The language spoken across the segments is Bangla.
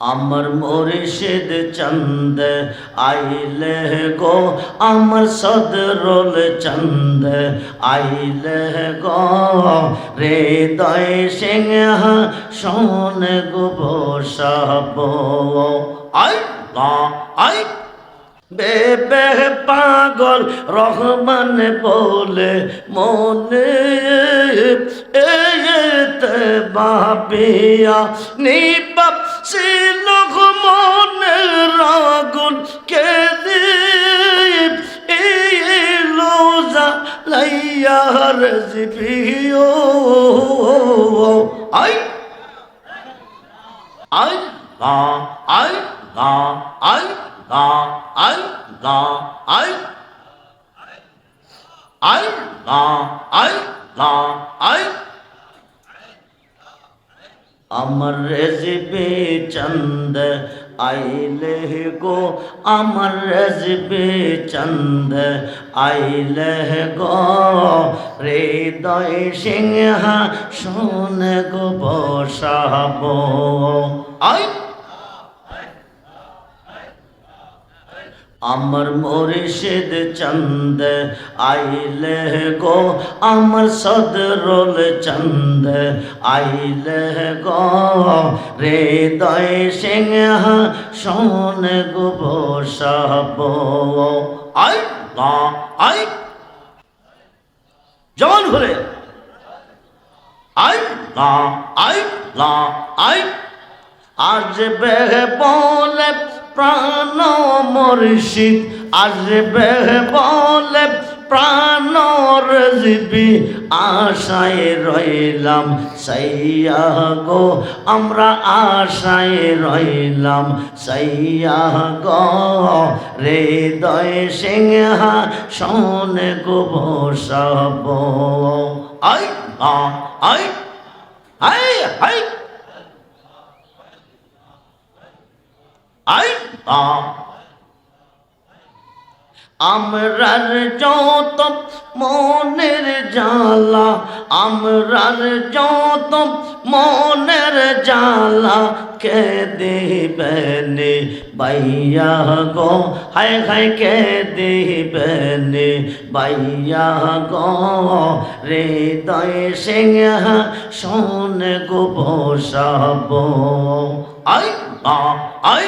আমার মুর্শিদ চন্দ আইলে গো আমার সদরুল চন্দ আইলে গো হৃদয় সিংহ শোন গো বসব আই আই বেবে পাগল রহমান বলে মনে এতে বাবিয়া নিবাপ ছিল মনে রাগুন কে দীপ? লোজা লাইয়া রজিবিও আই আই লা আই লা আই লা আই লা আই। আই লা আই লা আই। আমার রেজবে চন্দ আইলে গো, আমার রেজবে চন্দ আইলে গো। হৃদয় সিংহ, শোন গো বসাবো। আই আমার মুর্শিদ চন্দ আইলে গো আমার সদরুল চন্দ আইলে গো হৃদয় সিংহ শোন গো বসব আই লা আই জবান ঘুরে আই লা আই লা আই আসবে বলে প্রাণ মর্ষিদ আসবে বলে প্রাণ রজবি, আশায় রইলাম সাইয়া গো, আমরা আশায় রইলাম সাইয়া গো। হৃদয় সিংহ, শোন গো বসব আই আই আই আই। আই আমরার যত মনের জ্বালা, আমরার যত মনের জ্বালা, কে দিবেনে বাইয়া গো? হায় হায়, কে দিবেনে বাইয়া গো? হৃদয় সিংহ শোন গো বসাব। আই আই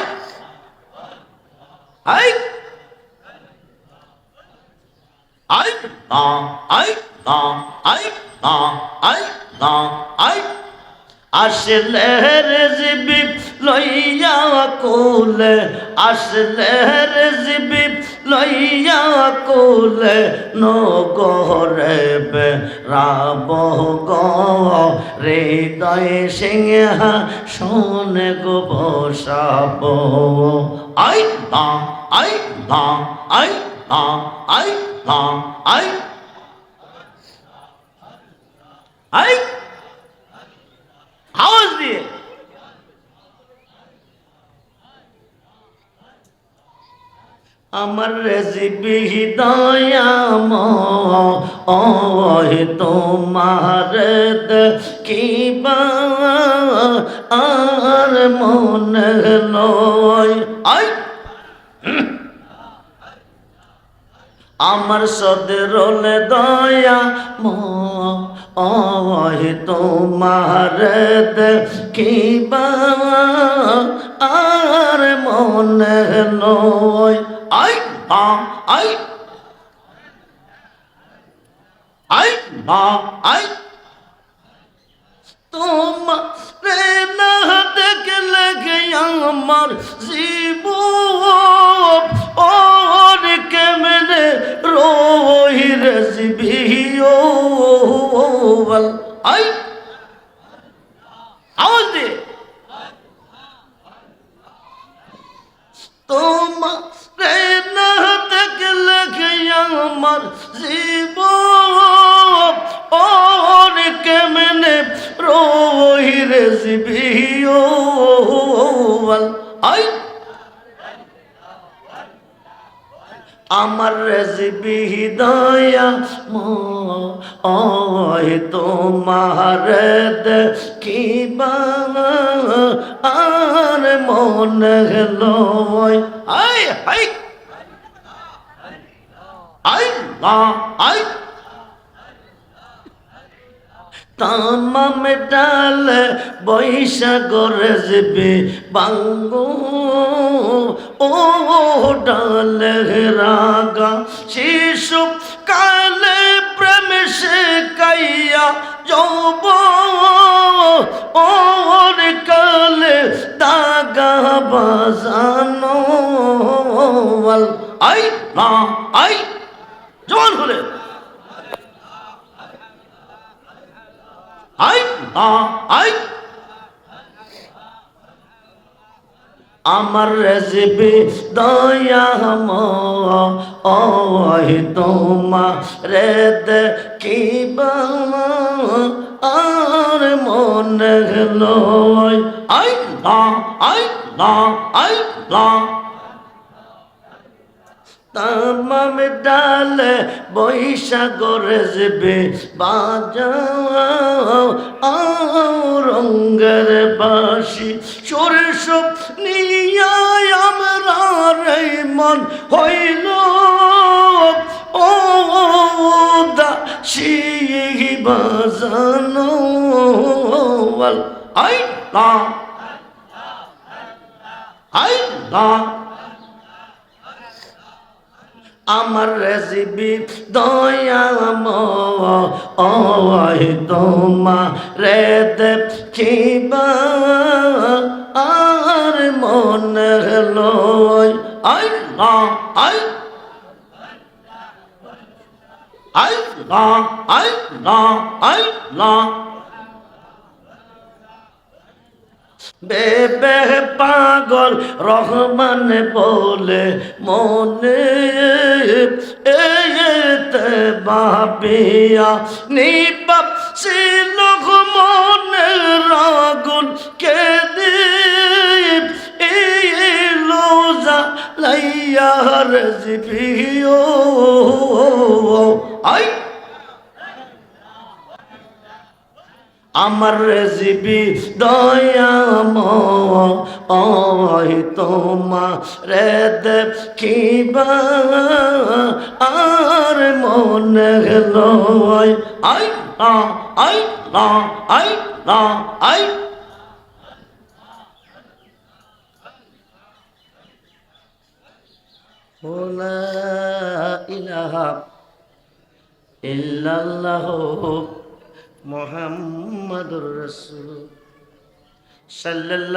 আই আই না আই না আই না আই না আই আসলে রেজিবি লইয়া কোলে আসলে রেজিবি লইয়া কোলে নগরে রাব গো। হৃদয় সিংহ শোন গো বসাব। আই না আই না আই না আই না আই। আই। আওয়াজ দিয়ে। আমার রেজিবি হৃদয়াম ওহে তোমার কিবা আর মনে আই! আমার সদরল দয়া মহে তোমার কিবা আর মনে লয় আই মা আই আই মা আই। তোমার না দেখলে আমার জীব ওর কেমনে রোহি রসবি ও আই। আওয়াজ দে। তোমার ও আই! আমার রেসিপি দয়া ওই তোমার কিবা আর মনে লয়। আই! আই আই আই! তামাম ডাল বৈশাখর রেসিপি বাঙ্গো। ও ডাল রাগা শিশু কালে প্রেম সে কাইয়া যৌব। ওর কালে দাগা বাজানো। আই না আই, জোয়ান হলে আই আ আই আমার রেসিপি দয়া ওই তোমা রে কিবা আর মনে লয়, আই না আই না আই না তামাম ডাল বৈশাখর যেবে বাজাও রঙ্গের বাসি সরষ নিয়া আমরা মন হইল। ও দাসি বাজানো আই না আই না আমার রেসিপি দয়াম ওই তোমা রে দেখিবা। আর মনে লয় আই আই আই আই না আই না বেবে পাগল রহমান বলে মনে এতে বাপিয়া নিপাপ ছিল মনে রাগুন কে দীপ লোজা লাইয়া রেজিপিও আই! আমার রেসিপি দয়াম ওই তোমা রে দেখিবা, আর মনে লয় আই না আই না আই না আই। ইলাহা ইল্লাল্লাহ। মোহাম্মদুর রসুল সাল্লাল্লাহু